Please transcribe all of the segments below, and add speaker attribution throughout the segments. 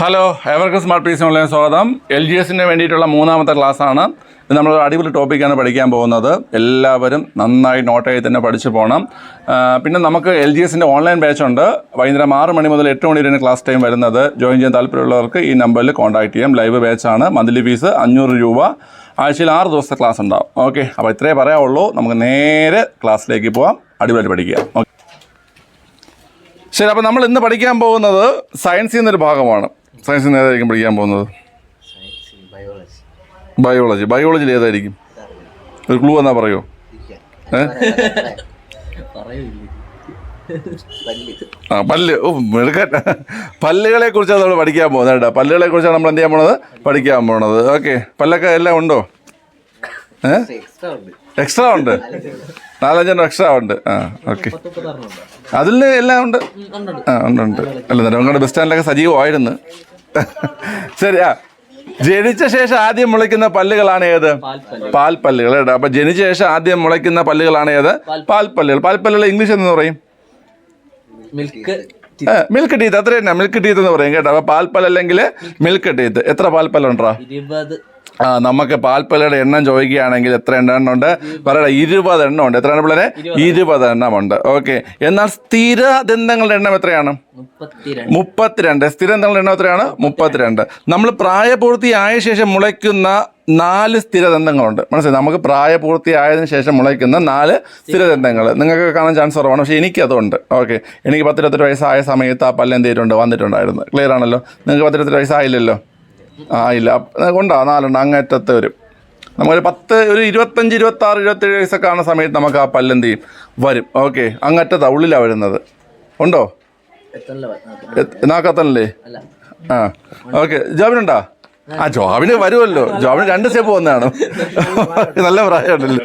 Speaker 1: Hello എവർക്ക് smart piece online സ്വാഗതം. L G എസിന് വേണ്ടിയിട്ടുള്ള മൂന്നാമത്തെ ക്ലാസ്സാണ്. ഇത് നമ്മൾ അടിപൊളി ടോപ്പിക്കാണ് പഠിക്കാൻ പോകുന്നത്. എല്ലാവരും നന്നായി നോട്ട് ചെയ്ത് തന്നെ പഠിച്ചു പോകണം പിന്നെ നമുക്ക് എൽ ജി എസിന്റെ ഓൺലൈൻ ബാച്ചുണ്ട് വൈകുന്നേരം ആറ് മണി മുതൽ എട്ട് മണി വരെയാണ് ക്ലാസ് ടൈം വരുന്നത്. ജോയിൻ ചെയ്യാൻ താല്പര്യമുള്ളവർക്ക് ഈ നമ്പറിൽ കോൺടാക്ട് ചെയ്യാം. ലൈവ് ബാച്ചാണ് മന്ത്ലി ഫീസ് അഞ്ഞൂറ് രൂപ. ആഴ്ചയിൽ ആറ് ദിവസത്തെ ക്ലാസ് ഉണ്ടാവും. ഓക്കെ അപ്പോൾ ഇത്രയേ പറയാവുള്ളൂ. നമുക്ക് നേരെ ക്ലാസ്സിലേക്ക് പോകാം അടിപൊളി പഠിക്കുക. ഓക്കെ ശരി അപ്പോൾ നമ്മൾ ഇന്ന് പഠിക്കാൻ പോകുന്നത് സയൻസിൽ നിന്നൊരു ഭാഗമാണ്. സയൻസിൽ നിന്ന് ഏതായിരിക്കും പഠിക്കാൻ പോകുന്നത്?
Speaker 2: ബയോളജി
Speaker 1: ബയോളജി ബയോളജിയിൽ ഏതായിരിക്കും? ഒരു ക്ലൂ എന്നാ പറയോ? ആ പല്ല്. ഓ മെടുക്കാൻ. പല്ലുകളെ കുറിച്ചാണ് നമ്മൾ പഠിക്കാൻ പോകുന്നത് കേട്ടോ. പല്ലുകളെ കുറിച്ചാണ് നമ്മൾ എന്ത് ചെയ്യാൻ പോണത്? പഠിക്കാൻ പോണത്. ഓക്കെ. പല്ലൊക്കെ എല്ലാം ഉണ്ടോ?
Speaker 2: എക്സ്ട്രാ ഉണ്ട്.
Speaker 1: നാലഞ്ചെണ്ണം എക്സ്ട്രാ ഉണ്ട്. ആ ഓക്കെ. അതിൽ എല്ലാം ഉണ്ട്? ആ ഉണ്ട് ഉണ്ട്. അല്ല നെടുമങ്ങാട് ബസ് സ്റ്റാൻഡിലൊക്കെ സജീവമായിരുന്നു. ശരി ആ ജനിച്ച ശേഷം ആദ്യം മുളയ്ക്കുന്ന പല്ലുകളാണ് ഏത്?
Speaker 2: പാൽ
Speaker 1: പാൽപ്പല്ലുകൾ കേട്ടോ. അപ്പൊ ജനിച്ച ശേഷം ആദ്യം മുളയ്ക്കുന്ന പല്ലുകളാണ് ഏത്? പാൽപ്പല്ലുകൾ. പാൽപ്പല്ലുകൾ. ഇംഗ്ലീഷ് എന്ന് പറയും?
Speaker 2: Milk
Speaker 1: milk teeth. അത്ര തന്നെ. മിൽക്ക് ടീത്ത് എന്ന് പറയും കേട്ടോ. അപ്പൊ പാൽ അല്ലെങ്കിൽ മിൽക്ക് ടീത്ത്. എത്ര പാൽപ്പല്ലുണ്ടോ
Speaker 2: ഇരുപത്
Speaker 1: നമുക്ക് പാൽപ്പലയുടെ എണ്ണം ചോദിക്കുകയാണെങ്കിൽ എത്ര എണ്ണം ഉണ്ട് പറയട്ടെ ഇരുപത് എണ്ണം ഉണ്ട്. എത്രയാണ് പിള്ളേരെ? ഇരുപത് എണ്ണം ഉണ്ട്. ഓക്കെ. എന്നാൽ സ്ഥിര ദന്തങ്ങളുടെ എണ്ണം എത്രയാണ്?
Speaker 2: മുപ്പത്തിരണ്ട്.
Speaker 1: സ്ഥിരദന്തങ്ങളുടെ എണ്ണം എത്രയാണ്? മുപ്പത്തിരണ്ട്. നമ്മൾ പ്രായപൂർത്തിയായ ശേഷം മുളയ്ക്കുന്ന നാല് സ്ഥിരദന്തങ്ങളുണ്ട് മനസ്സിലായി? നമുക്ക് പ്രായപൂർത്തിയായതിനു ശേഷം മുളയ്ക്കുന്ന നാല് സ്ഥിരദന്തങ്ങൾ നിങ്ങൾക്ക് കാണാൻ ചാൻസ് കുറവാണ്. പക്ഷേ എനിക്കതുണ്ട്. ഓക്കെ. എനിക്ക് പത്തിരുപത്തെട്ട് വയസ്സായ സമയത്ത് ആ പല്ലെന്തേരുണ്ട് വന്നിട്ടുണ്ടായിരുന്നു. ക്ലിയർ ആണല്ലോ? നിങ്ങൾക്ക് പത്തിരുപത്തെട്ട് വയസ്സായില്ലല്ലോ? ആ ഇല്ല. ഉണ്ടോ നാലെണ്ണം അങ്ങേറ്റത്ത് വരും. നമുക്കൊരു പത്ത് ഒരു ഇരുപത്തഞ്ച് ഇരുപത്തി ആറ് ഇരുപത്തേഴ് വയസ്സൊക്കെ ആവുന്ന സമയത്ത് നമുക്ക് ആ പല്ലെന്ത് ചെയ്യും? വരും. ഓക്കെ. അങ്ങറ്റത്താ ഉള്ളിലാണ് വരുന്നത്. ഉണ്ടോ?
Speaker 2: അല്ല.
Speaker 1: ആ. ഓക്കെ. ജോബിനുണ്ടോ ആ ജോബിന് വരുമല്ലോ. ജോബിന് രണ്ട് സ്റ്റെപ്പ് വന്നതാണ്. നല്ല പ്രായമുണ്ടല്ലോ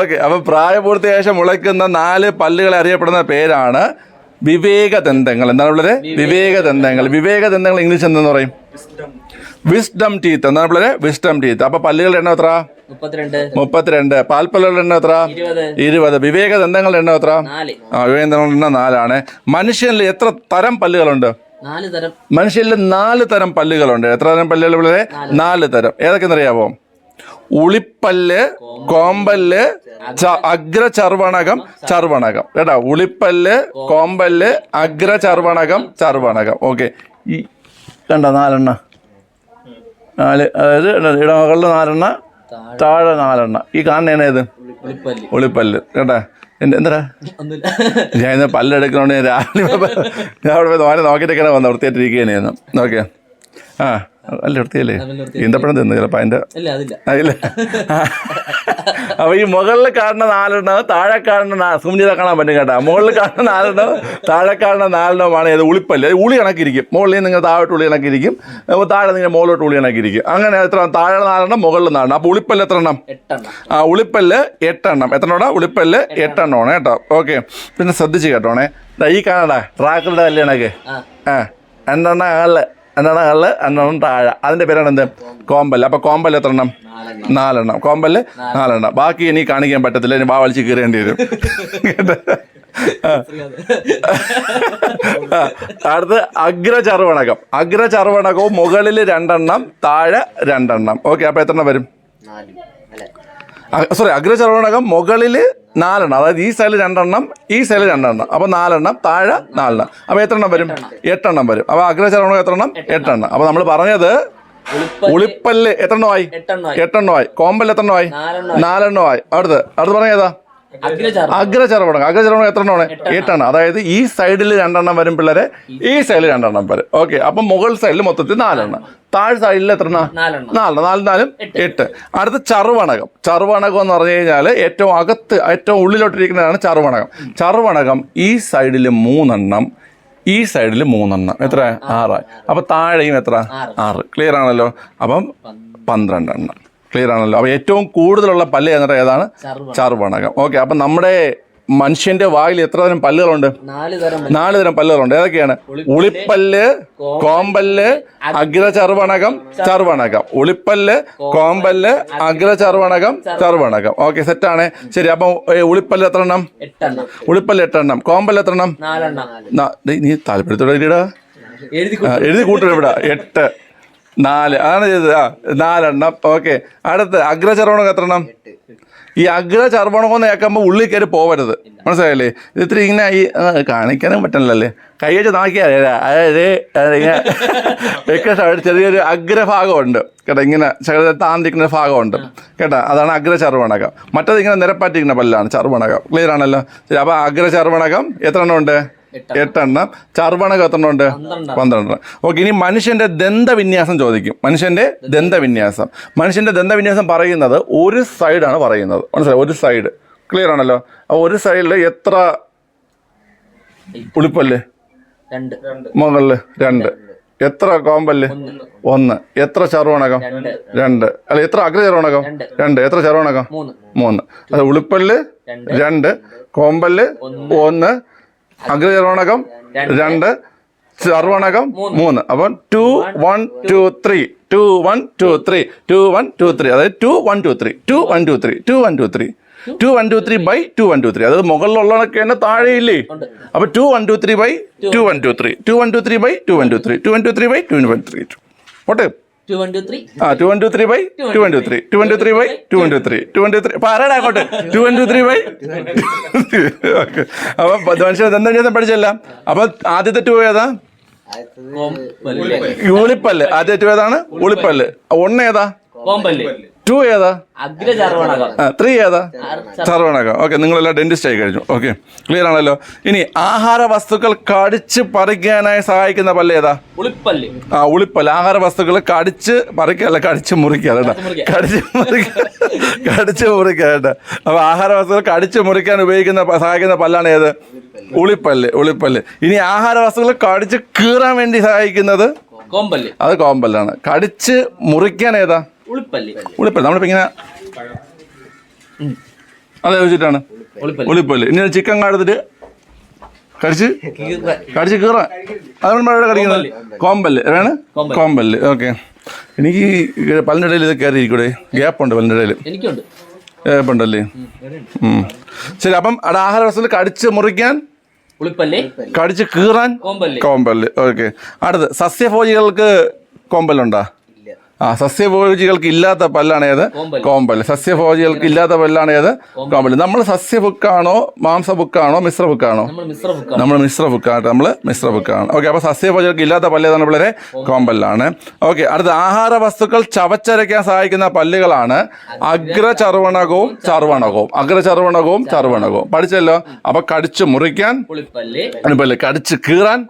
Speaker 1: ഓക്കെ. അപ്പൊ പ്രായപൂർത്തി ശേഷം മുളയ്ക്കുന്ന നാല് പല്ലുകളെ അറിയപ്പെടുന്ന പേരാണ് വിവേകദന്തങ്ങൾ. എന്താണ് ഉള്ളത്? വിവേകദന്തങ്ങൾ. വിവേകദന്തങ്ങൾ. ഇംഗ്ലീഷ് എന്തെന്ന് പറയും? വിസ്ഡം ടീത്ത് എന്താണ് പിള്ളേരെ? വിസ്ഡം ടീത്ത് അപ്പൊ പല്ലുകളുടെ എണ്ണം എത്ര?
Speaker 2: മുപ്പത്തിരണ്ട്.
Speaker 1: പാൽപ്പല്ലുകളുടെ എണ്ണം എത്ര?
Speaker 2: ഇരുപത്.
Speaker 1: വിവേക ദന്തങ്ങളുടെ എണ്ണം എത്ര? ആ വിവേകദന്തങ്ങളുടെ എണ്ണം നാലാണ്. മനുഷ്യനിൽ എത്ര തരം പല്ലുകളുണ്ട്? മനുഷ്യരിൽ നാല് തരം പല്ലുകളുണ്ട്. എത്ര തരം പല്ലുകൾ പിള്ളേരെ? നാല്. തരം. ഏതൊക്കെയെന്നറിയാമോ ഉളിപ്പല്ല് കോമ്പല്ല് അഗ്ര ചർവണകം ചർവണകം കേട്ടോ? ഉളിപ്പല്ല് കോമ്പല്ല് അഗ്രചർവണകം ചർവണകം ഓക്കെ. ഈ കണ്ട? നാലെണ്ണ. നാല് അതായത് ഇടമകളിൽ നാലെണ്ണ താഴെ. നാലെണ്ണ. ഈ കാണുന്ന ഏത് ഒളിപ്പല്ല് കേട്ടാ എന്റെ എന്താ ഞാൻ ഇന്ന് പല്ലെടുക്കണോണ്ട് ഞാൻ രാവിലെ ഞാൻ അവിടെ പോയി നോക്കിയിട്ടൊക്കെയാണ് വന്നത് വൃത്തിയായിട്ടിരിക്കുകയാണ് ഓക്കെ ആ അല്ല വൃത്തിയല്ലേ ഈന്തപ്പഴം തിന്നു ചിലപ്പോൾ
Speaker 2: അതിന്റെ അതില്ല.
Speaker 1: അപ്പൊ ഈ മുകളിൽ കാണുന്ന നാലെണ്ണോ താഴെ കാണുന്ന നാ- സൂം ചെയ്താൽ കാണാൻ പറ്റും കേട്ടോ. മുകളിൽ കാണുന്ന നാലെണ്ണോ താഴെ കാണുന്ന നാലെണ്ണമാണ് ഏത് ഉളിപ്പല്ല. അത് ഉളി കണക്കിരിക്കും. മുകളിൽ നിങ്ങൾ താഴോട്ട് ഉളി കണക്കിരിക്കും. അപ്പോൾ താഴെ നിങ്ങൾ മുകളിലോട്ട് ഉളി കണക്കിരിക്കും. അങ്ങനെ എത്ര താഴെ നാലെണ്ണം മുകളിൽ നാലെണ്ണം. അപ്പോൾ ഉളിപ്പല്ല് എത്ര എണ്ണം? ആ ഉളിപ്പല്ല് എട്ടെണ്ണം. എത്ര എണ്ണോടാ? ഉളിപ്പല്ല് എട്ടെണ്ണമാണ് കേട്ടോ. ഓക്കെ. പിന്നെ ശ്രദ്ധിച്ച് കേട്ടോണേ. ഈ കാണടാ ട്രാക്കറുടെ കല്യാണൊക്കെ.
Speaker 2: ആ.
Speaker 1: എന്താണ് രണ്ടെണ്ണം കള്ള് രണ്ടെണ്ണം അയാൾ എണ്ണം താഴെ. അതിന്റെ പേരാണ് എന്ത് കോമ്പൽ അപ്പൊ കോമ്പൽ എത്ര എണ്ണം
Speaker 2: നാലെണ്ണം.
Speaker 1: കോമ്പൽ നാലെണ്ണം. ബാക്കി ഇനി കാണിക്കാൻ പറ്റത്തില്ല. ഇനി വാവളിച്ച് കീറേണ്ടി വരും. അടുത്ത് അഗ്രചർവണകം അഗ്രചർവണകവും മുകളിൽ രണ്ടെണ്ണം താഴെ രണ്ടെണ്ണം. ഓക്കെ അപ്പൊ എത്ര എണ്ണം വരും സോറി അഗ്രചർവണകം മുകളിൽ നാലെണ്ണം. അതായത് ഈ സൈഡിൽ രണ്ടെണ്ണം ഈ സൈഡിൽ രണ്ടെണ്ണം. അപ്പൊ നാലെണ്ണം താഴെ നാലെണ്ണം. അപ്പോൾ എത്ര എണ്ണം വരും? എട്ടെണ്ണം. വരും. അപ്പൊ അഗ്രചർവണകം എത്ര എണ്ണം എട്ടെണ്ണം. അപ്പോൾ നമ്മൾ പറഞ്ഞത്
Speaker 2: ഉളിപ്പല്ല്.
Speaker 1: എത്ര എണ്ണമായി
Speaker 2: എട്ടെണ്ണമായി
Speaker 1: കോമ്പൽ കോമ്പല്ല് എത്ര എണ്ണമായി
Speaker 2: നാലെണ്ണം
Speaker 1: നാലെണ്ണമായി അടുത്ത് അടുത്ത് പറഞ്ഞേതാ
Speaker 2: അഗ്രചാർ
Speaker 1: അഗ്രചർവണകം അഗ്രചർവണകം എത്ര എണ്ണമാണ് എട്ടെണ്ണം. അതായത് ഈ സൈഡിൽ രണ്ടെണ്ണം വരും പിള്ളേരെ ഈ സൈഡിൽ രണ്ടെണ്ണം വരും. ഓക്കെ അപ്പം മുകൾ സൈഡിൽ മൊത്തത്തിൽ നാലെണ്ണം. താഴെ സൈഡിൽ എത്ര
Speaker 2: നാലെണ്ണം.
Speaker 1: നാല് നാലും എട്ട്. അടുത്ത ചറുവണകം. ചറുവണകം എന്ന് പറഞ്ഞു കഴിഞ്ഞാൽ ഏറ്റവും അകത്ത് ഏറ്റവും ഉള്ളിലോട്ടിരിക്കുന്നതാണ് ചറുവണകം. ചറുവണകം ഈ സൈഡിൽ മൂന്നെണ്ണം ഈ സൈഡിൽ മൂന്നെണ്ണം. എത്ര? ആറായി അപ്പൊ താഴെയും എത്ര?
Speaker 2: ആറ്.
Speaker 1: ആറ്. ക്ലിയർ ആണല്ലോ? അപ്പം പന്ത്രണ്ട്. എണ്ണം ക്ലിയർ ആണല്ലോ. അപ്പോൾ ഏറ്റവും കൂടുതലുള്ള പല്ല് എന്നിട്ട് ഏതാണ്?
Speaker 2: ചർവ
Speaker 1: ചറുവണകം ഓക്കെ അപ്പം നമ്മുടെ മനുഷ്യന്റെ വായിൽ എത്ര തരം പല്ലുകളുണ്ട്?
Speaker 2: നാല് തരം
Speaker 1: പല്ലുകളുണ്ട്. ഏതൊക്കെയാണ്? ഉളിപ്പല്ല് കോമ്പല്ല് അഗ്രചർവണകം ചർവണകം ഉളിപ്പല്ല് കോമ്പല്ല് അഗ്രചർവണകം ചർവണകം ഓക്കെ സെറ്റാണ് ശരി അപ്പം ഉളിപ്പല്ല് എത്ര എണ്ണം? ഉളിപ്പല്ല് എട്ടെണ്ണം. കോമ്പല്ല് എത്ര എണ്ണം? നാ- താല്പര്യത്തോടെ
Speaker 2: എഴുതി
Speaker 1: ഇവിടെ. എട്ട്. നാല്. അതാണ് ചെയ്തത്. ആ നാലെണ്ണം. ഓക്കെ. അടുത്ത് അഗ്രചർവണം എത്ര എണ്ണം ഈ അഗ്രചർവണം എന്ന് കേൾക്കുമ്പോൾ ഉള്ളിൽ കയറി പോവരുത്. മനസ്സിലായില്ലേ? ഇത് ഇത്തിരി ഇങ്ങനെ ഈ കാണിക്കാനും പറ്റണല്ലേ കൈ വെച്ച് നോക്കിയാൽ അതായത് ഇങ്ങനെ ചെറിയൊരു അഗ്രഭാഗമുണ്ട്. കേട്ടോ ഇങ്ങനെ താന്തിക്കുന്ന ഭാഗമുണ്ട്. കേട്ടോ അതാണ് അഗ്രചർവണകം മറ്റത് ഇങ്ങനെ നിരപ്പാറ്റിക്കുന്ന പല്ലാണ് ചർവണകം ക്ലിയർ ആണല്ലോ? ശരി അപ്പോൾ അഗ്രചർവണകം എത്ര എണ്ണം ഉണ്ട്? എട്ടെണ്ണം. ചർവണകം എത്ര ഉണ്ട്
Speaker 2: പന്ത്രണ്ട്.
Speaker 1: ഓക്കെ ഇനി മനുഷ്യന്റെ ദന്തവിന്യാസം ചോദിക്കും. മനുഷ്യന്റെ ദന്തവിന്യാസം. മനുഷ്യന്റെ ദന്തവിന്യാസം പറയുന്നത് ഒരു സൈഡാണ് പറയുന്നത്. മനസ്സിലായി? ഒരു സൈഡ്. ക്ലിയർ ആണല്ലോ? അപ്പോൾ ഒരു സൈഡിൽ എത്ര ഉളിപ്പല്ല്? മുകളിൽ രണ്ട്. എത്ര കോമ്പല്ല്? ഒന്ന്. എത്ര ചർവണകം
Speaker 2: രണ്ട്.
Speaker 1: അല്ല എത്ര അഗ്ര ചർവണകം
Speaker 2: രണ്ട്.
Speaker 1: എത്ര ചർവണകം
Speaker 2: മൂന്ന്.
Speaker 1: മൂന്ന്. അത് ഉളിപ്പല്ല്?
Speaker 2: രണ്ട്.
Speaker 1: രണ്ട്. കോമ്പല്ല്? ഒന്ന്. അഗ്രചർവണകം രണ്ട് ചർവണകം മൂന്ന് അപ്പം two one two three two one two three two one two three അതായത് two one two three two one two three two one two three two one two three by two one two three അതായത് മുകളിലുള്ളതൊക്കെ തന്നെ താഴെയില്ലേ. അപ്പൊ two one two three by two one two three two one two three by two one two three two one two three by two one three ഓട്ടെ
Speaker 2: to one two three
Speaker 1: ആ two one two three by two one two three two one two three by two one two three two one two three പറയടാ അങ്ങോട്ട് two one two three by okay അപ്പൊ മനുഷ്യൻ എന്താ ഞാൻ പഠിച്ചല്ല അപ്പൊ ആദ്യത്തെ two ഏതാ? ഉളിപ്പല്ല് ആദ്യത്തെ ടു ഏതാണ്? ഉളിപ്പല്ല് ഒന്ന് ഏതാ?
Speaker 2: കോമ്പല്ലേ.
Speaker 1: ടു ഏതാ? ത്രീ ഏതാ? ചർവണക. ഓക്കെ നിങ്ങളെല്ലാം ഡെന്റിസ്റ്റ് ആയി കഴിഞ്ഞു. ഓക്കെ ക്ലിയർ ആണല്ലോ. ഇനി ആഹാര വസ്തുക്കൾ കടിച്ച് പറിക്കാനായി സഹായിക്കുന്ന പല്ല് ഏതാ?
Speaker 2: ഉളിപ്പല്ല്.
Speaker 1: ആ ഉളിപ്പല്ല്. ആഹാര വസ്തുക്കൾ കടിച്ച് പറിക്കല്ല കടിച്ച് മുറിക്കുക കേട്ടോ. കടിച്ച് മുറിക്കുക. കടിച്ച് മുറിക്കുക കേട്ടോ. അപ്പൊ ആഹാര വസ്തുക്കൾ കടിച്ച് മുറിക്കാൻ ഉപയോഗിക്കുന്ന സഹായിക്കുന്ന പല്ലാണ് ഏത്? ഉളിപ്പല്ല് ഉളിപ്പല്ല്. ഇനി ആഹാര വസ്തുക്കൾ കടിച്ച് കീറാൻ വേണ്ടി സഹായിക്കുന്നത്?
Speaker 2: കോമ്പല്ല്.
Speaker 1: അത് കോമ്പല്ലാണ്. കടിച്ച് മുറിക്കാൻ ഏതാ?
Speaker 2: ഉളിപ്പല്ല്?
Speaker 1: ഉളിപ്പല്ല്? നമ്മളിപ്പോ ഇങ്ങനെ അതെ വെച്ചിട്ടാണ്.
Speaker 2: ഉളിപ്പല്ലി?
Speaker 1: ഇനി ചിക്കൻ കാടുത്തിട്ട് കടിച്ച് കടിച്ച് കീറാൻ. അതുകൊണ്ട് മഴ കടിക്കുന്നത്. കോമ്പല്ല്? ഏതാണ്
Speaker 2: കോമ്പല്ല്.
Speaker 1: ഓക്കെ. എനിക്ക് പല്ലിന്റെ ഇടയിൽ ഇത് കയറിയിരിക്കൂടെ? ഗ്യാപ്പുണ്ട് പല്ലിന്റെ ഇടയിൽ. ഗ്യാപ്പുണ്ടല്ലേ. ശരി അപ്പം അവിടെ ആഹാര വസ്തുക്കൾ കടിച്ച് മുറിക്കാൻ കടിച്ച് കീറാൻ
Speaker 2: കോമ്പല്ല്.
Speaker 1: ഓക്കെ. അടുത്ത് സസ്യഭോജികൾക്ക് കോമ്പല്ലുണ്ടോ? ആ സസ്യഭോജികൾക്ക് ഇല്ലാത്ത പല്ലാണ് ഏത്? കോമ്പൽ സസ്യഭോജികൾക്ക് ഇല്ലാത്ത പല്ലാണ് ഏത്? കോമ്പൽ നമ്മൾ സസ്യ ബുക്കാണോ മാംസ ബുക്കാണോ
Speaker 2: മിശ്ര ബുക്കാണോ
Speaker 1: നമ്മൾ മിശ്ര ബുക്കാണ് നമ്മൾ മിശ്ര ബുക്കാണ് ഓക്കെ അപ്പോൾ സസ്യഭോജികൾക്ക് ഇല്ലാത്ത പല്ല് ഏതാണ് പിള്ളേരെ? കോമ്പല്ലാണ്. ഓക്കെ അടുത്ത ആഹാര വസ്തുക്കൾ ചവച്ചരയ്ക്കാൻ സഹായിക്കുന്ന പല്ലുകളാണ് അഗ്രചർവണകവും ചർവണകവും അഗ്രചർവണകവും ചർവണകവും പഠിച്ചല്ലോ? അപ്പൊ കടിച്ചു മുറിക്കാൻ പല്ല് കടിച്ച് കീറാൻ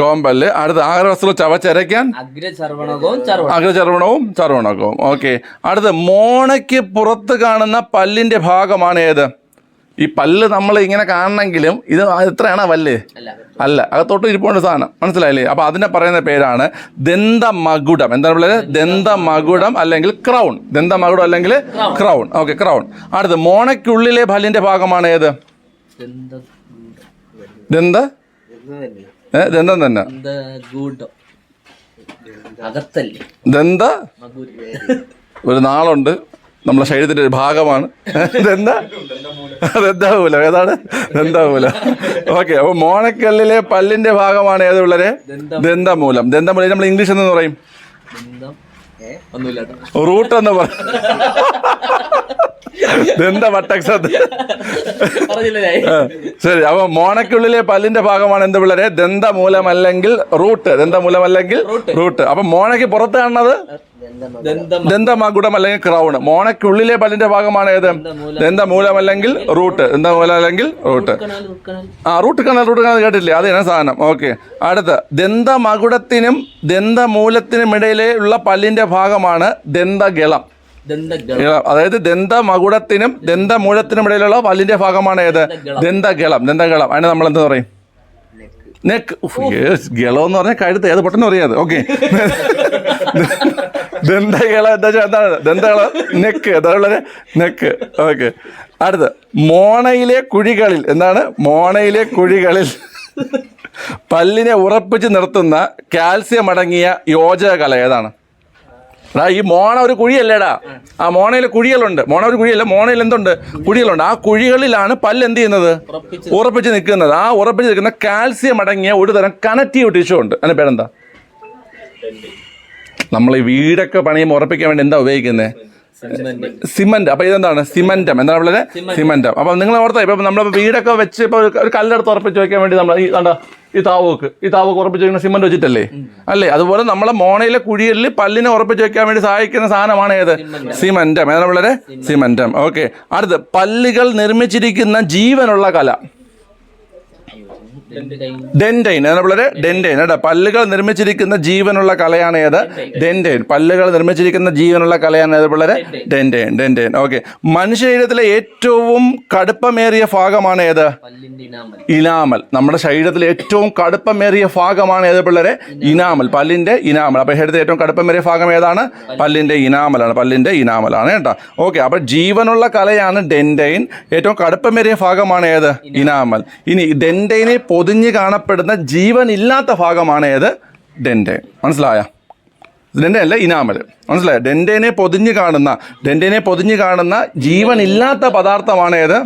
Speaker 2: കോമ്പല്ല്.
Speaker 1: അടുത്ത ആഹാര വസ്തുക്കൾ ചവച്ചരയ്ക്കാൻ
Speaker 2: അഗ്രചർവണകവും ചർവണ
Speaker 1: അഗ്രചർവണവും ചർവണകവും ഓക്കെ. അടുത്ത് മോണയ്ക്ക് പുറത്ത് കാണുന്ന പല്ലിന്റെ ഭാഗമാണ് ഏത്? ഈ പല്ല് നമ്മൾ ഇങ്ങനെ കാണണമെങ്കിലും ഇത് എത്രയാണ് പല്ല്? അല്ല. അകത്തോട്ട് ഇരിപ്പുണ്ട് സാധനം. മനസ്സിലായില്ലേ? അപ്പോൾ അതിനെ പറയുന്ന പേരാണ് ദന്തമകുടം. എന്താണ് പിള്ളേര്? ദന്തമകുടം. അല്ലെങ്കിൽ ക്രൗൺ. ദന്തമകുടം അല്ലെങ്കിൽ ക്രൗൺ. Okay crown. അടുത്ത് മോണയ്ക്കുള്ളിലെ പല്ലിന്റെ ഭാഗമാണ് ഏത്?
Speaker 2: ദന്ത.
Speaker 1: ദന്ത? ദന്തം തന്നെ. ദന്ത ഒരു നാളുണ്ട്. നമ്മളെ ശരീരത്തിന്റെ ഒരു ഭാഗമാണ്. ദന്ത ദന്താവൂല ഏതാണ്? ദന്താവൂല ഓക്കെ അപ്പൊ മോണക്കല്ലിലെ പല്ലിന്റെ ഭാഗമാണ് ഏത് പിള്ളേരെ?
Speaker 2: ദന്തം.
Speaker 1: ദന്തമൂലം. ദന്തമൂലം നമ്മൾ ഇംഗ്ലീഷ് എന്ന് പറയും. റൂട്ട് എന്ന് പറയും.
Speaker 2: പറഞ്ഞില്ല ഞാൻ
Speaker 1: ശരി അപ്പൊ മോണയ്ക്കുള്ളിലെ പല്ലിന്റെ ഭാഗമാണ് എന്ത് പിള്ളേരെ? ദന്തമൂലം അല്ലെങ്കിൽ റൂട്ട്. ദന്തമൂലം അല്ലെങ്കിൽ റൂട്ട്. അപ്പൊ മോണയ്ക്ക് പുറത്ത് കാണുന്നത്?
Speaker 2: ദന്തം
Speaker 1: ദന്തമകുടം അല്ലെങ്കിൽ ക്രൗൺ. മോണയ്ക്കുള്ളിലെ പല്ലിന്റെ ഭാഗമാണ് ഏത്? ദന്തമൂലം അല്ലെങ്കിൽ റൂട്ട്. ദന്തമൂലം അല്ലെങ്കിൽ റൂട്ട്. ആ റൂട്ട് കനാൽ റൂട്ട് കനാൽ കേട്ടില്ലേ അത് തന്നെ സാധനം. ഓക്കെ. അടുത്ത. ദന്തമകുടത്തിനും ദന്തമൂലത്തിനും ഇടയിലെ ഉള്ള പല്ലിന്റെ ഭാഗമാണ് ദന്തഗളം. അതായത് ദന്തമകുടത്തിനും ദന്തമൂഴത്തിനും ഇടയിലുള്ള പല്ലിന്റെ ഭാഗമാണ് ഏത്? ദന്തഗളം. ദന്തഗളം അതിന് നമ്മൾ എന്ത് പറയും? നെക്ക്. ഗളം എന്ന് പറഞ്ഞാൽ കഴുത്ത്. ഏത് പൊട്ടനും പറയാത് ഓക്കെ. ദന്തഗളം എന്താ വെച്ചാൽ എന്താണ്? ദന്തഗളം നെക്ക്. അതുള്ളത് നെക്ക്. ഓക്കെ. അടുത്ത്. മോണയിലെ കുഴികളിൽ എന്താണ്? മോണയിലെ കുഴികളിൽ പല്ലിനെ ഉറപ്പിച്ച് നിർത്തുന്ന കാൽസ്യം അടങ്ങിയ യോജകല കല ഏതാണ്? എടാ ഈ മോണ ഒരു കുഴിയല്ലേടാ? ആ മോണയിൽ കുഴികളുണ്ട്. മോണ ഒരു കുഴിയല്ല മോണയിൽ എന്തുണ്ട്? കുഴികളുണ്ട്. ആ കുഴികളിലാണ് പല്ല് എന്ത് ചെയ്യുന്നത്?
Speaker 2: ഉറപ്പിച്ച്
Speaker 1: നിൽക്കുന്നത്. ആ ഉറപ്പിച്ച് നിൽക്കുന്ന കാൽസ്യം അടങ്ങിയ ഒരു തരം കണക്റ്റീവ് ടിഷ്യൂ ഉണ്ട്. അതിന്റെ പേരെന്താ? നമ്മൾ ഈ വീടൊക്കെ പണിയുമ്പോൾ ഉറപ്പിക്കാൻ വേണ്ടി എന്താ ഉപയോഗിക്കുന്നത്
Speaker 2: സിമന്റ്.
Speaker 1: അപ്പൊ ഇതെന്താണ്? സിമന്റം. എന്താണ് വളരെ സിമന്റം. അപ്പൊ നിങ്ങൾ ഓർത്താ ഇപ്പൊ നമ്മൾ വീടൊക്കെ വെച്ച് ഇപ്പൊ ഒരു- ഒരു കല്ലെടുത്ത് ഉറപ്പിച്ച് വെക്കാൻ വേണ്ടി നമ്മൾ ഈ കണ്ട ഈ താവോക്ക്. ഈ താവോക്ക് ഉറപ്പിച്ച് വെക്കുന്ന സിമന്റ് വെച്ചിട്ടല്ലേ? അല്ലേ? അതുപോലെ നമ്മളെ മോണയിലെ കുഴിയിൽ പല്ലിനെ ഉറപ്പിച്ച് വെക്കാൻ വേണ്ടി സഹായിക്കുന്ന സാധനമാണ് ഏത്? സിമന്റം. ഏതാണ് വളരെ സിമന്റം. ഓക്കെ. അടുത്ത് പല്ലുകൾ നിർമ്മിച്ചിരിക്കുന്ന ജീവനുള്ള കല. അതാണ് വളരെ ഡെൻഡൈൻ കേട്ടോ പല്ലുകൾ നിർമ്മിച്ചിരിക്കുന്ന ജീവനുള്ള കലയാണ് ഏത്? ഡെൻഡൈൻ പല്ലുകൾ നിർമ്മിച്ചിരിക്കുന്ന ജീവനുള്ള കലയാണ് ഏത് വളരെ ഡെൻഡൈൻ ഡെൻഡൈൻ ഓക്കെ മനുഷ്യ ശരീരത്തിലെ ഏറ്റവും കടുപ്പമേറിയ ഭാഗമാണ് ഏത്?
Speaker 2: ഇനാമൽ.
Speaker 1: നമ്മുടെ ശരീരത്തിലെ ഏറ്റവും കടുപ്പമേറിയ ഭാഗമാണ് ഏത് പിള്ളേരെ? ഇനാമൽ. പല്ലിന്റെ ഇനാമൽ. അപ്പൊ ശരീരത്തിലെ ഏറ്റവും കടുപ്പമേറിയ ഭാഗം ഏതാണ്? പല്ലിന്റെ ഇനാമലാണ്. പല്ലിന്റെ ഇനാമലാണ് കേട്ടോ. ഓക്കെ അപ്പൊ ജീവനുള്ള കലയാണ് ഡെൻഡൈൻ ഏറ്റവും കടുപ്പമേറിയ ഭാഗമാണ് ഏത്? ഇനാമൽ. ഇനി ഡെന്റൈനെ പൊതിഞ്ഞ് കാണപ്പെടുന്ന ജീവൻ ഇല്ലാത്ത ഭാഗമാണ് ഏത്? ഡെൻഡെ മനസ്സിലായ? ഡെൻഡെ അല്ല ഇനാമൽ. മനസ്സിലായോ? ഡെൻഡേനെ പൊതിഞ്ഞ് കാണുന്ന ഡെൻഡേനെ പൊതിഞ്ഞ് കാണുന്ന ജീവൻ ഇല്ലാത്ത പദാർത്ഥമാണ് ഏത്?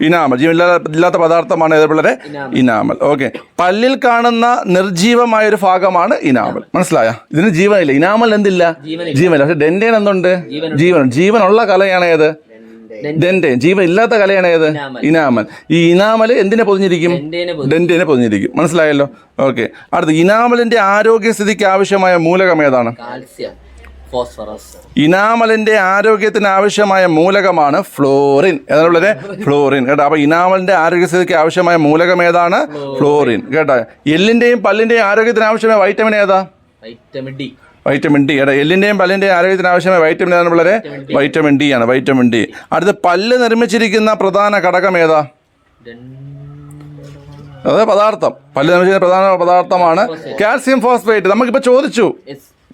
Speaker 2: ഇനാമൽ.
Speaker 1: ജീവൻ ഇല്ലാത്ത പദാർത്ഥമാണ് ഏത് പിള്ളേരെ? ഇനാമൽ. ഓക്കെ. പല്ലിൽ കാണുന്ന നിർജീവമായ ഒരു ഭാഗമാണ് ഇനാമൽ. മനസ്സിലായ? ഇതിന് ജീവനില്ല. ഇനാമൽ എന്തില്ല? ജീവനില്ല. പക്ഷെ ഡെൻഡേൻ എന്തുണ്ട് ജീവൻ. ജീവനുള്ള കലയാണ് ഏത്? ഡെന്റേൻ ജീവൻ ഇല്ലാത്ത കലയാണ് ഏത്? ഇനാമൽ. ഈ ഇനാമൽ എന്തിനെ പൊതിഞ്ഞിരിക്കും? ഡെന്റിനെ പൊതിഞ്ഞിരിക്കും. മനസ്സിലായല്ലോ? ഓക്കെ. അടുത്ത ഇനാമലിന്റെ ആരോഗ്യസ്ഥിതിക്ക് ആവശ്യമായ മൂലകം ഏതാണ്? ഇനാമലിന്റെ ആരോഗ്യത്തിന് ആവശ്യമായ മൂലകമാണ് ഫ്ലോറിൻ. ഏതാണുള്ളത്? ഫ്ലോറിൻ. കേട്ടോ. അപ്പൊ ഇനാമലിന്റെ ആരോഗ്യസ്ഥിതിക്ക് ആവശ്യമായ മൂലകം ഏതാണ്? ഫ്ലോറിൻ. കേട്ടോ. എല്ലിന്റെയും പല്ലിന്റെയും ആരോഗ്യത്തിന് ആവശ്യമായ വൈറ്റമിൻ ഏതാ?
Speaker 2: Vitamin D.
Speaker 1: വൈറ്റമിൻ ഡി കേട്ടോ എല്ലിന്റെയും പല്ലിന്റെയും ആരോഗ്യത്തിന് ആവശ്യമായ വൈറ്റമിൻ ആണ് വളരെ വൈറ്റമിൻ ഡി ആണ് വൈറ്റമിൻ ഡി അടുത്ത് പല്ല് നിർമ്മിച്ചിരിക്കുന്ന പ്രധാന ഘടകം ഏതാ? അത് പദാർത്ഥം. പല്ല് നിർമ്മിച്ചിരിക്കുന്ന പ്രധാന പദാർത്ഥമാണ് കാൽസ്യം ഫോസ്ഫേറ്റ് നമുക്കിപ്പോൾ ചോദിച്ചു.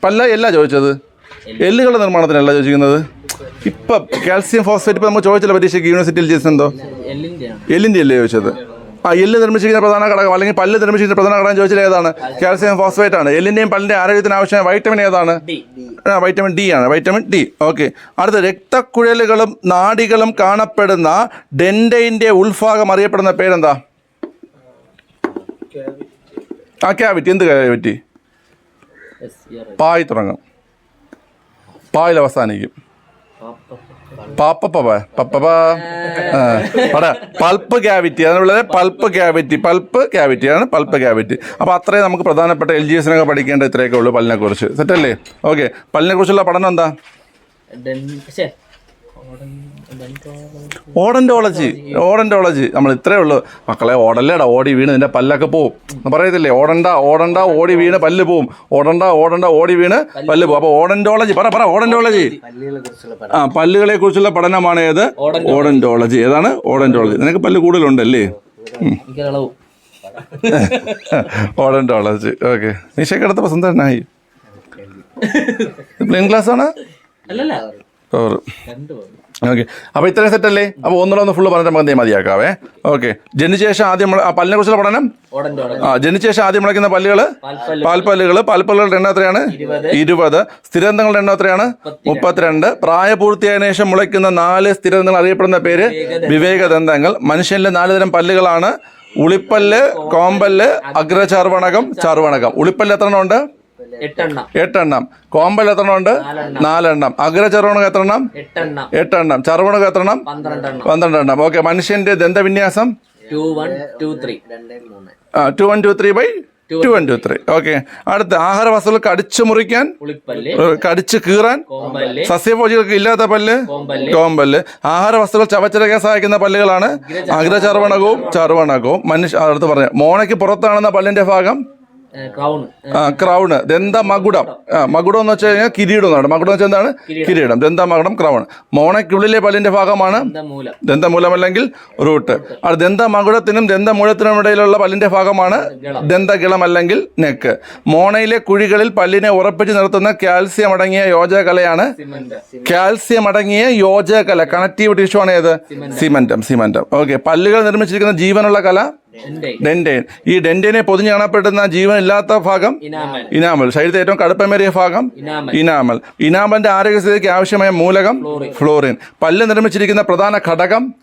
Speaker 1: പല്ല എല്ലാ ചോദിച്ചത്? എല്ലുകളുടെ നിർമ്മാണത്തിനല്ല ചോദിക്കുന്നത് ഇപ്പം കാൽസ്യം ഫോസ്ഫേറ്റ് ഇപ്പം നമ്മൾ ചോദിച്ചല്ലോ പരീക്ഷയ്ക്ക് യൂണിവേഴ്സിറ്റിയിൽ
Speaker 2: ചേച്ചി എന്തോ?
Speaker 1: എല്ലിന്റെ അല്ലേ ചോദിച്ചത്? ആ എല്ല് നിർമ്മിച്ചിരിക്കുന്ന പ്രധാന ഘടകം അല്ലെങ്കിൽ പല്ല് നിർമ്മിച്ചിരിക്കുന്ന പ്രധാന ഘടകം ചോദിച്ചാൽ ഏതാണ്? കാൽസ്യം ഫോസ്ഫേറ്റ് ആണ്. എല്ലിന്റെയും പല്ലിന്റെ ആരോഗ്യത്തിന് ആവശ്യമായ വൈറ്റമിൻ ഏതാണ്? ആ വൈറ്റമിൻ ഡി ആണ്. വൈറ്റമിൻ ഡി ഓക്കെ അടുത്ത രക്തക്കുഴലുകളും നാടികളും കാണപ്പെടുന്ന ഡെൻഡൈന്റെ ഉൾഭാഗം അറിയപ്പെടുന്ന പേരെന്താ? ആ ക്യാവിറ്റി എന്ത് ക്യാവിറ്റി
Speaker 2: ഇയർ
Speaker 1: പായ് തുടങ്ങും. പായിൽ അവസാനിക്കും. പാപ്പപ്പ പപ്പപ്പ അവിടെ പൾപ്പ് ക്യാവിറ്റി. അതിനുള്ളത് പൾപ്പ് ക്യാവിറ്റി. പൾപ്പ് ക്യാവിറ്റി ആണ് പൾപ്പ് ക്യാവിറ്റി. അപ്പോൾ അത്രയും നമുക്ക് പ്രധാനപ്പെട്ട എൽ ജി എസിനൊക്കെ പഠിക്കേണ്ട ഇത്രയൊക്കെ ഉള്ളൂ പല്ലിനെ കുറിച്ച് സെറ്റല്ലേ ഓക്കെ പല്ലിനെ കുറിച്ചുള്ള പഠനം എന്താ? ഓഡന്റോളജി ഓഡന്റോളജി നമ്മൾ ഇത്രയേ ഉള്ളൂ. മക്കളെ ഓടല്ലേടാ ഓടി വീണ് നിന്റെ പല്ലൊക്കെ പോവും. പറയത്തില്ലേ? ഓടണ്ട ഓടണ്ട ഓടി വീണ് പല്ല് പോവും. ഓടണ്ട ഓടണ്ട ഓടി വീണ് പല്ല് പോവും. അപ്പോൾ ഓഡന്റോളജി പറ പറ ഓഡന്റോളജി ആ പല്ലുകളെ കുറിച്ചുള്ള പഠനമാണ് ഏത്? ഓഡന്റോളജി ഏതാണ്? ഓഡന്റോളജി നിനക്ക് പല്ല് കൂടുതലുണ്ടല്ലേ?
Speaker 2: ഓടന്റോളജി
Speaker 1: ഓഡന്റോളജി ഓക്കെ. നിഷയ്ക്ക് അടുത്ത സുന്ദരനായി പ്ലെയിൻ ക്ലാസ് ആണ്
Speaker 2: പേര്.
Speaker 1: ഓക്കെ അപ്പോൾ ഇത്രയും സെറ്റല്ലേ അപ്പോൾ ഒന്നുകൂടെ ഒന്ന് ഫുള്ള് പറഞ്ഞിട്ട് നമുക്ക് മതിയാക്കാവേ. ഓക്കെ ജനിച്ച ശേഷം ആദ്യം പല്ലിനെ കുറിച്ചുള്ള പഠനം? ആ ജനിച്ച ശേഷം ആദ്യം മുളയ്ക്കുന്ന പല്ലുകൾ
Speaker 2: പാൽപ്പല്ല്.
Speaker 1: പാൽപ്പല്ലുകൾ പാൽപ്പല്ലുകളുടെ എണ്ണം എത്രയാണ്?
Speaker 2: ഇരുപത്.
Speaker 1: ഇരുപത്. സ്ഥിരന്തങ്ങളുടെ എണ്ണം എത്രയാണ്? മുപ്പത്തിരണ്ട്. പ്രായപൂർത്തിയായതിനു ശേഷം മുളയ്ക്കുന്ന നാല് സ്ഥിരന്തങ്ങൾ അറിയപ്പെടുന്ന പേര് വിവേകദന്തങ്ങൾ. മനുഷ്യനിലെ നാല് തരം പല്ലുകളാണ്. ഉളിപ്പല്ല് കോമ്പല്ല് അഗ്രചാർവണകം ചാർവണകം ഉളിപ്പല്ല് എത്ര എണ്ണം ഉണ്ട്?
Speaker 2: എട്ടെണ്ണം.
Speaker 1: കോമ്പൽ എത്ര എണ്ണം ഉണ്ട് നാലെണ്ണം. അഗ്രചർവണകം എത്ര എണ്ണം
Speaker 2: എട്ടെണ്ണം.
Speaker 1: ചെറുവണക്ക് എത്ര എണ്ണം
Speaker 2: പന്ത്രണ്ടെണ്ണം.
Speaker 1: ഓക്കെ മനുഷ്യന്റെ ദന്തവിന്യാസം?
Speaker 2: Two one two three.
Speaker 1: By two one two three. Okay. അടുത്ത ആഹാര വസ്തുക്കൾ കടിച്ചു മുറിക്കാൻ? കടിച്ച് കീറാൻ? സസ്യഭോജികൾക്ക് ഇല്ലാത്ത പല്ല്?
Speaker 2: കോമ്പല്ല്.
Speaker 1: ആഹാര വസ്തുക്കൾ ചവച്ചരക്കാൻ സഹായിക്കുന്ന പല്ലുകളാണ് അഗ്രചർവണകവും ചർവണകവും മനുഷ്യ അടുത്ത് പറഞ്ഞു. മോണയ്ക്ക് പുറത്താണെന്ന പല്ലിന്റെ ഭാഗം? ക്രൗണ് ദന്ത മകുടം. ആ, മകുടം എന്ന് വെച്ച് കഴിഞ്ഞാൽ കിരീടം എന്നാണ്. മകുടം എന്ന് വെച്ചാൽ എന്താണ്? കിരീടം. ദന്ത മകുടം ക്രൗൺ മോണയ്ക്കുള്ളിലെ പല്ലിന്റെ ഭാഗമാണ്
Speaker 2: മൂലം.
Speaker 1: ദന്തമൂലമല്ലെങ്കിൽ റൂട്ട് അത് ദന്ത മകുടത്തിനും ദന്തമൂലത്തിനും ഇടയിലുള്ള പല്ലിന്റെ ഭാഗമാണ് ദന്തകിളം അല്ലെങ്കിൽ നെക്ക് മോണയിലെ കുഴികളിൽ പല്ലിനെ ഉറപ്പിച്ച് നിർത്തുന്ന കാൽസ്യം അടങ്ങിയ യോജകലയാണ് കാൽസ്യം അടങ്ങിയ യോജകല. കണക്റ്റീവ് ടിഷ്യൂ ആണ് ഏത്? സിമന്റം. സിമന്റം ഓക്കെ പല്ലുകൾ നിർമ്മിച്ചിരിക്കുന്ന ജീവനുള്ള കല ഡെൻഡേൻ ഈ ഡെൻഡേനെ പൊതിഞ്ഞ് കാണപ്പെടുന്ന ജീവനില്ലാത്ത ഭാഗം
Speaker 2: ഇനാമൽ.
Speaker 1: ശരീരത്തെ ഏറ്റവും കടുപ്പമേറിയ ഭാഗം
Speaker 2: ഇനാമൽ.
Speaker 1: ഇനാമലിന്റെ ആരോഗ്യസ്ഥിതിക്ക് ആവശ്യമായ മൂലകം ഫ്ലോറിൻ. പല്ല് നിർമ്മിച്ചിരിക്കുന്ന പ്രധാന ഘടകം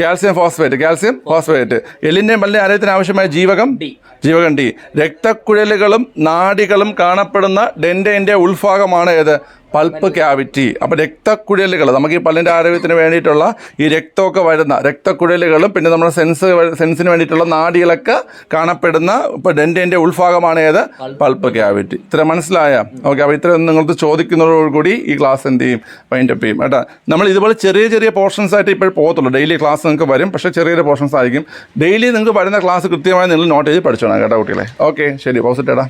Speaker 2: കാൽസ്യം.
Speaker 1: ഫോസ്ഫേറ്റ്. Calcium phosphate. എല്ലിന്റെയും പല്ലിന്റെ ആരോഗ്യത്തിന് ആവശ്യമായ ജീവകം ജീവകം ഡി. രക്തക്കുഴലുകളും നാടികളും കാണപ്പെടുന്ന ഡെൻഡേന്റെ ഉൾഭാഗമാണ് ഏത്? പൾപ്പ് ക്യാവിറ്റി അപ്പോൾ രക്തക്കുഴലുകൾ നമുക്ക് ഈ പല്ലിന്റെ ആരോഗ്യത്തിന് വേണ്ടിയിട്ടുള്ള ഈ രക്തമൊക്കെ വരുന്ന രക്തക്കുഴലുകളും പിന്നെ നമ്മുടെ സെൻസ് സെൻസിന് വേണ്ടിയിട്ടുള്ള നാടികളൊക്കെ കാണപ്പെടുന്ന ഇപ്പോൾ ഡെന്റിന്റെ ഉൾഭാഗമാണ് ഏത്? Pulp cavity. ഇത്ര മനസ്സിലായ? ഓക്കെ അപ്പോൾ ഇത്രയും നിങ്ങൾക്ക് ചോദിക്കുന്നതോടുകൂടി ഈ ക്ലാസ് എന്ത് ചെയ്യും? വൈൻഡപ്പ് ചെയ്യും. കേട്ടോ നമ്മൾ ഇതുപോലെ ചെറിയ ചെറിയ പോർഷൻസ് ആയിട്ട് ഇപ്പോൾ പോകത്തുള്ളൂ. ഡെയിലി ക്ലാസ് നിങ്ങൾക്ക് വരും പക്ഷേ ചെറിയ ചെറിയ പോർഷൻസ് ആയിരിക്കും. ഡെയിലി നിങ്ങൾക്ക് വരുന്ന ക്ലാസ് കൃത്യമായി നിങ്ങൾ നോട്ട് ചെയ്ത് പഠിച്ചോണം കേട്ടോ കുട്ടികളെ. ഓക്കെ ശരി പോസിറ്റേടാ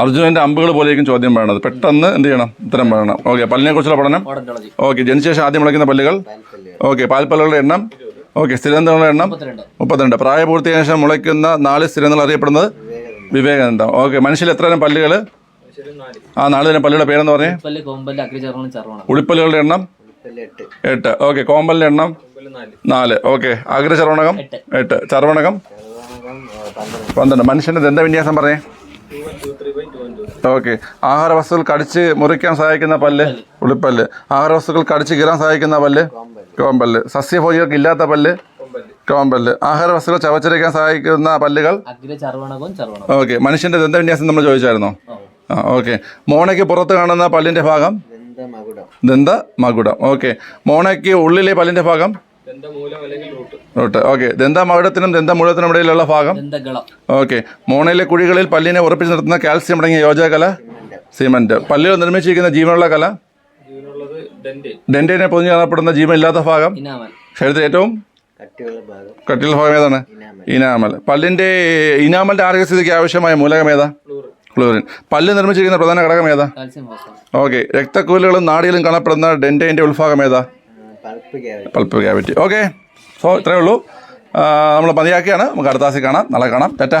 Speaker 1: അർജുനന്റെ അമ്പുകൾ പോലെയായിരിക്കും ചോദ്യം വേണത് പെട്ടെന്ന് എന്ത് ചെയ്യണം? ഉത്തരം പറയണം. ഓക്കെ പല്ലിനെ കുറിച്ചുള്ള പഠനം? ഓക്കെ ജനിച്ച ശേഷം ആദ്യം മുളയ്ക്കുന്ന പല്ലുകൾ? ഓക്കെ പാൽപ്പല്ലുകളുടെ എണ്ണം? ഓക്കെ സ്ഥിരന്തങ്ങളുടെ എണ്ണം?
Speaker 2: മുപ്പത്തിരണ്ട്.
Speaker 1: പ്രായപൂർത്തിയായ ശേഷം മുളയ്ക്കുന്ന നാല് സ്ഥിരങ്ങൾ അറിയപ്പെടുന്നത് വിവേകാനന്ദം ഓക്കെ മനുഷ്യൽ എത്ര തരം പല്ലുകൾ? ആ നാല് തരം പല്ലുകളുടെ പേരെന്ന് പറഞ്ഞേ? ഉളിപ്പല്ലുകളുടെ എണ്ണം? എട്ട്. ഓക്കെ കോമ്പലിന്റെ എണ്ണം? നാല്. ഓക്കെ അഗ്രചർവണകം?
Speaker 2: എട്ട്.
Speaker 1: എട്ട്. ചർവണകം? പന്ത്രണ്ട്. മനുഷ്യന്റെ ദന്തവിന്യാസം പറഞ്ഞേ. ഓക്കെ. ആഹാര വസ്തുക്കൾ കടിച്ച് മുറിക്കാൻ സഹായിക്കുന്ന പല്ല്? ഉളിപ്പല്ല് ആഹാര വസ്തുക്കൾ കടിച്ച് കീറാൻ സഹായിക്കുന്ന പല്ല്? കോമ്പല്ല്. സസ്യഭോജികൾക്ക് ഇല്ലാത്ത പല്ല്? കോമ്പല്ല്. ആഹാര വസ്തുക്കൾ ചവച്ചരയ്ക്കാൻ സഹായിക്കുന്ന പല്ലുകൾ? ഓക്കെ. മനുഷ്യന്റെ ദന്തവിന്യാസം നമ്മൾ ചോദിച്ചായിരുന്നോ? ആ ഓക്കെ. മോണയ്ക്ക് പുറത്ത് കാണുന്ന പല്ലിന്റെ ഭാഗം? ദന്ത മകുടം ഓക്കെ. മോണയ്ക്ക് ഉള്ളിലെ പല്ലിന്റെ ഭാഗം? റൂട്ട്. ഓക്കെ. ദന്തമകടത്തിനും ദന്തമൂലത്തിനും ഇടയിലുള്ള ഭാഗം? ഓക്കെ. മോണയിലെ കുഴികളിൽ പല്ലിനെ ഉറപ്പിച്ച് നിർത്തുന്ന കാൽസ്യം അടങ്ങിയ യോജകല സിമന്റ്. പല്ലുകൾ നിർമ്മിച്ചിരിക്കുന്ന ജീവനുള്ള കല? ഡെന്റിനെ പൊതിഞ്ഞു കാണപ്പെടുന്ന ജീവനില്ലാത്ത ഭാഗം?
Speaker 2: ഇനാമൽ.
Speaker 1: ശരീരത്തിൽ ഏറ്റവും കട്ടിയുള്ള ഭാഗം. ഏതാണ്? ഇനാമൽ. പല്ലിന്റെ ഇനാമലിന്റെ ആരോഗ്യസ്ഥിതിക്ക് ആവശ്യമായ മൂലകം ഏതാ? ക്ലോറിൻ പല്ല് നിർമ്മിച്ചിരിക്കുന്ന പ്രധാന ഘടകം ഏതാ? ഓക്കെ. രക്തക്കൂലുകളും നാടിയിലും കാണപ്പെടുന്ന ഡെന്റേന്റെ ഉൾഭാഗം ഏതാ? പൾപ്പ് ക്യാവിറ്റി ഓക്കെ സോ ഇത്രയേ ഉള്ളൂ. നമ്മൾ മതിയാക്കിയാണ് നമുക്ക് അടുത്ത ആഴ്ച കാണാം. നാളെ കാണാം. ടാറ്റ.